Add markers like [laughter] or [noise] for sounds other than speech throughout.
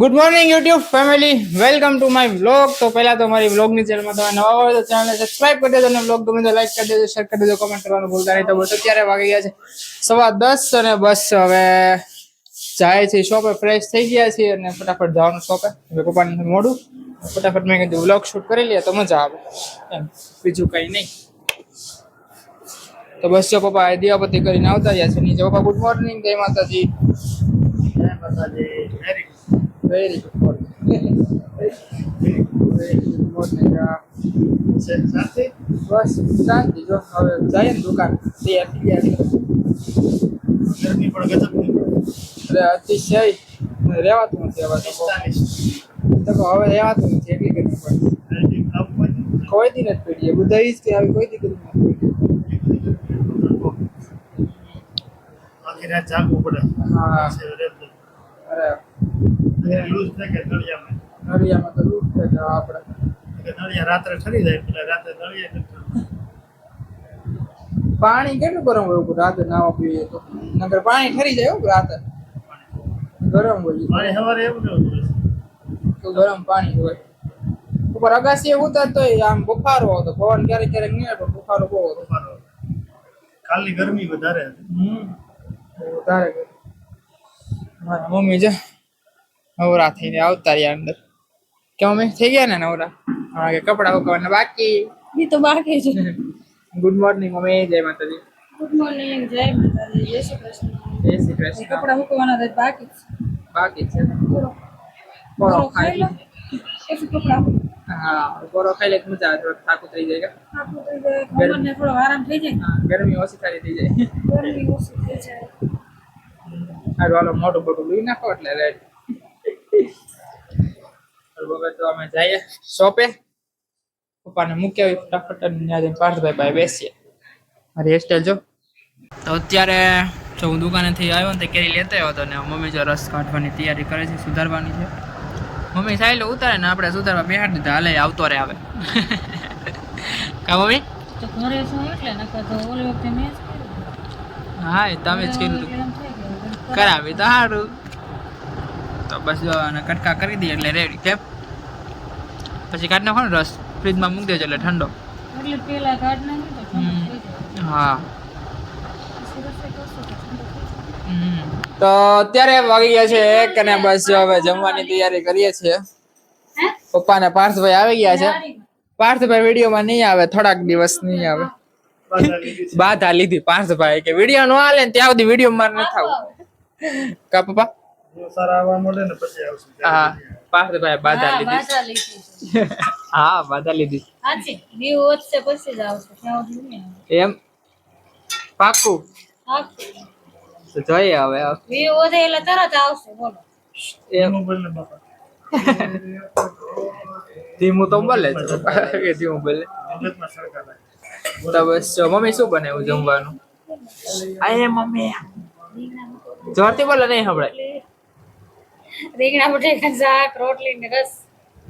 Good morning YouTube family welcome to my vlog તો પહેલા તો મારી વ્લોગની ચેનલમાં તમે નવા હોય તો ચેનલને સબસ્ક્રાઇબ કરી દેજો અને વ્લોગ ગમે તો લાઈક કરી દેજો શેર કરી દેજો કમેન્ટ કરવાનું ભૂલતા નહીં. તો બસ અત્યારે વાગી ગયા છે સવા દસ અને બસ હવે જાય છે શોપે ફ્રેશ થઈ ગયા છીએ અને ફટાફટ જવાનું શોપે હવે પપ્પાને મોડું. ફટાફટ મેં કીધું વ્લોગ શૂટ કરી લઈએ તો મજા આવે. એમ, બીજું કંઈ નહીં. તો બસ જો પપ્પા દિવાપતિ કરીને આવતા રહ્યા છે. નીચે પપ્પા ગુડ મોર્નિંગ જય માતાજી. જય માતાજી. Very good morning. Very good morning. શાંતિ બસ શાંતિ જો. હવે જઈએ ને દુકાન. તૈયાર થઈ ગયા છે ગરમી પણ ગજબની એટલે અતિશય. રહેવાતું નથી હવે તો તો હવે રહેવાતું નથી એટલી ગરમી પડે. કોઈ દી નથી પડી બધા જ કે આવી કોઈ દી ગરમી નથી આખી રાત જાગવું પડે. હા. અરે લૂઝ થાય કે નળિયામાં? નળિયામાં તો દૂધ છે કે આપણે. નળિયા રાત્રે ઠરી જાય એટલે રાત્રે નળિયા પાણી કેટલું ગરમ હોય રાતે નાવા પીએ તો? નગર પાણી ઠરી જાય રાતે ગરમ હોય. સવારે એવું તો ગરમ પાણી હોય. ઉપર અગાસી ઉતરતો આમ બુખારો હતો. પવન ક્યારેક ક્યારેક નહીં પણ બુખારો બહુ હતો. કાલની ગરમી વધારે હતી. વધારે મમ્મી છે. નવરા થઈને આવતા રહ્યા અંદર. કે અમે થઈ ગયા ને નવરા? હા કે કપડા ઉકવાના બાકી? એ તો બાકી છે. ગુડ મોર્નિંગ અમે જય માતાજી. ગુડ મોર્નિંગ જય માતાજી. જય શ્રી કૃષ્ણ. જય શ્રી કૃષ્ણ. કપડા ઉકવાના હતા બાકી છે. બાકી છે બોલો ખાઈ લો. પછી કપડા? હા પોરો ખાઈ લે તો મજા આવે થોડોક થાક ઉતરી જાય થાક ઉતરી જાય કમરને થોડો આરામ થઈ જાય ગરમી ઓછી થારી થઈ જાય. ગરમી ઓછી થઈ જાય. આ વાલો મોટું મોટું લઈ નાખો એટલે રેડી હવે તો અમે જઈએ શોપે. પપ્પાને મૂકી આવી ફટાફટ ત્યાં પાર્થભાઈ પાસે બેસીએ. મારી હેરસ્ટાઈલ જો. તો અત્યારે જો હું દુકાનેથી આવ્યો ને તે કેરી લેતા આવ્યો હતો ને મમ્મી જો રસ કાઢવાની તૈયારી કરે છે સુધારવાની છે. મમ્મી સાયલો ઉતારે ને આપણે સુધારવા બેહાડી દીધા હાલે આવતો રે આવે [laughs] કા મમ્મી? તો ઘરે શું એટલે નકર તો ઓલી વખતે મેં હા એ તમે જ કરાવી તો સારું તો બસ જો અને કટકા કરી દઈએ એટલે રેડી કેમ? પછી કાઢ નાખો ને રસ ફ્રીજમાં મૂકી દેજો એટલે ઠંડો. હા. તો અત્યારે વાગી ગયા છે એક અને બસ જો હવે જમવાની તૈયારી કરીએ છીએ. પપ્પા ને પાર્થભાઈ આવી ગયા છે. પાર્થભાઈ વિડીયોમાં નહીં આવે થોડાક દિવસ નહીં આવે. બાધા લીધી લીધી પાર્થભાઈ કે વીડિયો નો હાલે ને ત્યાં સુધી વીડિયો માર ન થાવ. કા પપ્પા? જો સારા આવવા મળે ને પછી આવશું હા પાર્થભાઈ બાધા લીધી. બાધા લીધી છે. [laughs] હા બાધા લીધી. સાચી. દીવ વધશે પછી જ આવશે ત્યાં સુધી એમ? પાકું તો જોઈએ હવે. દીવ વધે એટલે તરત આવશે બોલો. એમ. એનું બાપા. ધીમું તો બોલે છે ધીમું બોલે. તો બસ જો મમ્મી શું બનાવ્યું જમવાનું? આય મમ્મી. જોરથી બોલે નહીં હમણાં રીંગણા બટેકા શાક રોટલી ને રસ.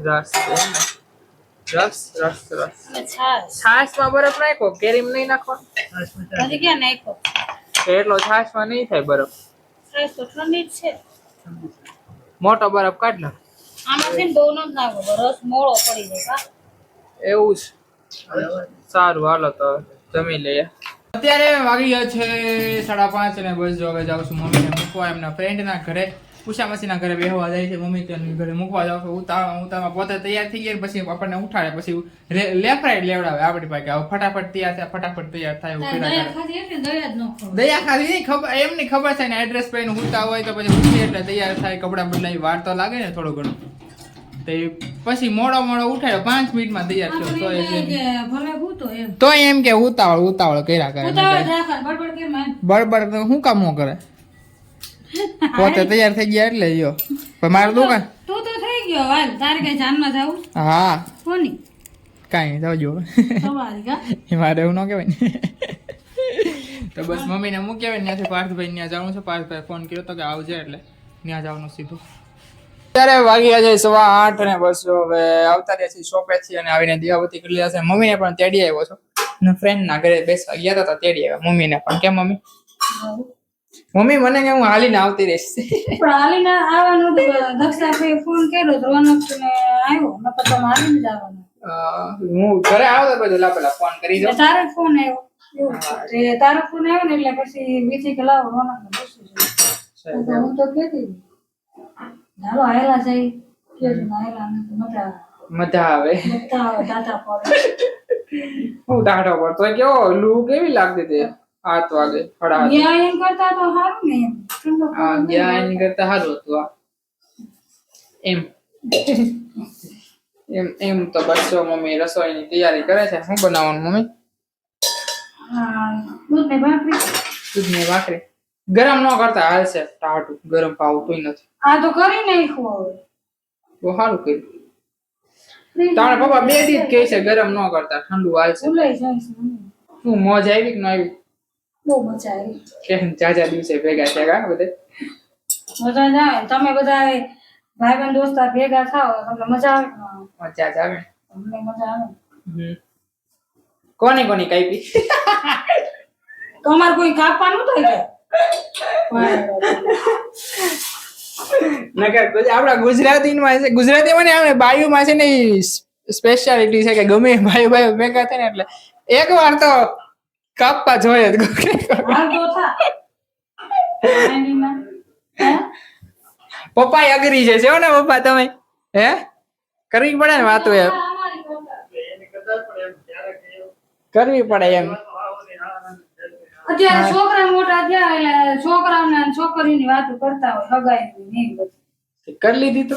રસ રસ રસ રસ. છાસ છાશમાં બરફ નાખો કેરીમાં નહીં નાખો? છાશ હજી ક્યાં નાખ્યો? તો એટલો છાશમાં નહીં થાય બરફ. છાસ તો ઠંડી જ છે. મોટો બરફ કાઢ નાખ. આમાં છે ને બહુ નથી નાખો રસ મોળો પડી જાય એવું જ. સારું હાલો તો જમી લઈએ. અત્યારે વાગી ગયા છે સાડા પાંચ અને બસ જો હવે જાઉં છું મમ્મીને મૂકવા એમના ફ્રેન્ડના ઘરે. ઉષા મસીના ઘરે બેહવા જાય છે મમ્મી તેની ઘરે મૂકવા જાવ છો ઉતાવળ ઉતાવળમાં પોતે તૈયાર થઈ ગયા પછી આપણને ઉઠાડે પછી લેફ્ટ રાઈટ લેવડાવે આપણી પાસે કે ફટાફટ તૈયાર થાય ફટાફટ તૈયાર થાય એવું દયા. ખાધી નહીં ખબર એમની ખબર છે ને એડ્રેસ પહેરીને ઉતા હોય તો પછી ઉઠી એટલે તૈયાર થાય કપડાં બદલાવી વાર તો લાગે ને થોડું ઘણું. તો પછી મોડો મોડો ઉઠાડ્યો પાંચ મિનિટમાં તૈયાર થયો તો આપણે એ કે ભલે ભૂતો એમ. તો એમ કે ઉતાવળ ઉતાવળ કર્યા કરે? બળબડ શું કામ કરે? [laughs] પોતે તૈયાર થઈ ગયા એટલે જો. પણ મારું દુકાન તું તો થઈ ગયો હાલ. તારે કઈ જાનમાં જાવું? હા. કોની? કાંઈ તમારી કા? [laughs] એ મારે એવું ન કહેવાય. ને [laughs] તો બસ મમ્મીને મૂકી આવે ત્યાંથી પાર્થભાઈ ત્યાં જવાનું છે. પાર્થભાઈ ફોન કર્યો તો કે આવજે એટલે ત્યાં જવાનું સીધું. અત્યારે વાગ્યા છે સવા આઠ અને બસ હવે આવતા રહ્યા છે શોપે થી અને આવીને દિવાવતી કરી લીધા છે મમ્મીને પણ તેડી આવ્યો છો. અને ફ્રેન્ડ ના ઘરે બેસવા ગયા હતા તેડી આવ્યા. મમ્મીને પણ. કેમ મમ્મી? મમ્મી મને કે હું હાલીને આવતી રહીશ. પણ હાલીને આવવાનું હતું દક્ષાભાઈ ફોન કર્યો તો રોનક ને આવ્યો. નકર તો હાલીને જ આવવાનું હું ઘરે આવતો પછી લા પેલા ફોન કરી દઉં. તારો ફોન આવ્યો. તારો ફોન આવ્યો ને એટલે પછી બીજી કે લાવો રોનક ને પૂછું હું તો કહેતી ચાલો આયેલા જઈ કે આયેલા મજા આવે. મજા આવે. મજા આવે ટાટા પડે હું ટાઢો પડતો કેવો લૂ કેવી લાગતી હતી. હાથ વાગે ફડા ત્યાં કરતા તો સારું ને ઠંડો હા કરતા સારું હતું આ એમ. [laughs] એમ એમ તો બચ્ચો મમ્મી રસોઈની તૈયારી કરે છે. શું બનાવવાનું મમ્મી? દૂધ ને ભાખરી. દૂધની ભાખરી. ગરમ ન કરતા હાલ છે ટાટું ગરમ પાવતું નથી. આ તો કરી નાખ્યો હવે. બહુ સારું કર્યું. તારા પપ્પા બે દી જ કહે છે ગરમ ન કરતા ઠંડુ હાલશે છે. શું મોજ આવી કે ન આવી? બહુ મજા આવી. કેમ? ચાચા દિવસે ભેગા થયા કા બધે? મજા જ તમે બધા ભાઈ દોસ્તા ભેગા થાવ તમને મજા આવે? ના? મજા જ આવે. મજા આવે? કોની કોની કાપી તમારે કોઈ કાપવાનું થઈ જાય નકર આપણા ગુજરાતીમાં છે ગુજરાતીમાં ને આપણે બાયુમાં છે ને સ્પેશિયાલિટી છે કે ગમે ભાઈ બાયુ ભેગા થાય ને એટલે. એક વાર તો કાપવા જોઈએ. પપ્પા અગરી છે. જો ને પપ્પા તમે? હે? કરવી પડે ને વાતો એમ. કરવી પડે એમ. ને ને ને. અત્યારે છોકરા મોટા થયા એટલે છોકરાઓને છોકરી છોકરીની વાતો કરતા હોય હગાઈ ને કરી લીધી તો?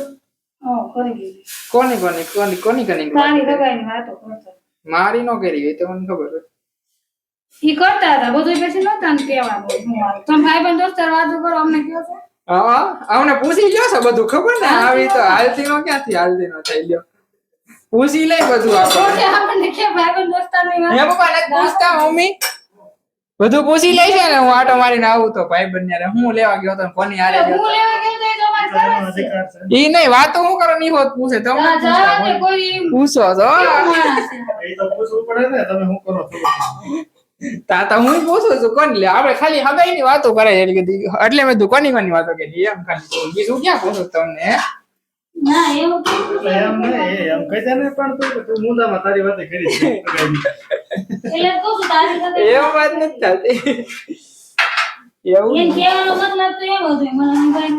હો કરી લીધી. કોની કોની? કોની કોની કોની મારી નો કરી હોય તો મને ખબર હોય. ઈ કરતા હતા બધું પછી નતા ને કહેવાનું. તમે ભાઈ બંધ દોસ્તાર વાતો કરો અમને કહો છો? હા અમને પૂછી લ્યો છે બધું ખબર ને? આવી તો હાલતી નો ક્યાંથી હાલતી નો થઈ લ્યો પૂછી લે બધું આપણે. આપણને કે ભાઈ બંધ દોસ્તારની વાત પપ્પા ને પૂછતા મમ્મી. બધું પૂછી લે છે ને હું આટો મારીને આવું તો ભાઈ બંને હું લેવા ગયો તો કોની હારે ગયો હું લેવા ગયો તો તો તો ઈ નહીં વાતો હું કરો ની હોત પૂછે તમે જા- જવા દે, કોઈ એમ પૂછો છે. એ તો પૂછવું પડે ને તમે હું કરો છો તા તો હું પૂછું છું કોની લે? આપણે ખાલી હગાઈ ની વાતો કરે એટલે કીધી એટલે મેં તું કોની કોની વાતો કરી? એમ ખાલી બીજું ક્યાં પૂછું તમને? હે? ના એવું એમ નહીં એમ કહી દે ને પણ તું તું મુદ્દામાં તારી વાતે કરી છે. એટલે તો તારી સાથે એવું વાત નથી થતી. એવું એમ કહેવાનો મતલબ તો એવો છે મને સમજાય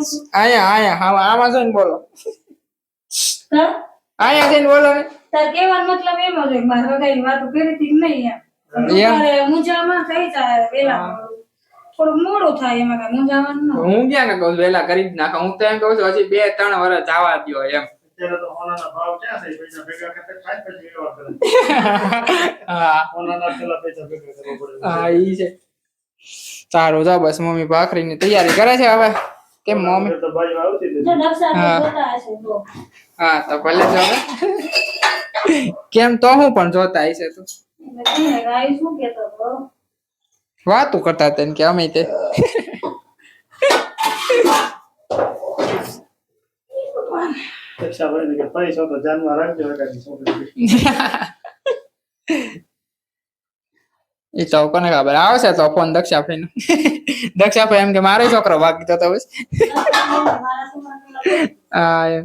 આયા આયા હા આમાં જોઈને બોલો. આયા જઈને બોલો ને. તાર કહેવાનો મતલબ એવો છે કે મારે હગાઈની વાતો કરી હતી નહીં એમ? એમ? થઈ જાય વેલા થોડુંક મોડું થાય એમાં કઈ મૂંઝાવાનું ન હું ક્યાં ને કહું વેલા કરી જ નાખો. હું તો એમ કહું છું હજી બે ત્રણ વર્ષ જવા દો એમ. અત્યારે તો સોનાના ભાવ ક્યાં છે? પૈસા ભેગા કરતા થાય પછી વ્યવહાર કરે. [laughs] હા. સોનાના પેલા પૈસા ભેગા કરવા પડે હા ઈ છે. સારું જાઓ બસ મમ્મી ભાખરીની તૈયારી કરે છે હવે? કેમ મમ્મી? તો આવતી હા. તો. ભલે જો [laughs] કેમ તો હું પણ જોતા હશે તો. એટલે કહીને કે આ શું કહેતો હતો? વાતું કરતા હતા ને કે અમે તે પૈસા ભાઈ કે પૈસા તો જાનમાં રાખજો એકાદી છોકરી એ તો કોને ખબર આવશે તો ફોન દક્ષાભાઈ નો દક્ષાભાઈ એમ કે મારો છોકરો બાકી તો બસ મારા છોકરા હા એમ.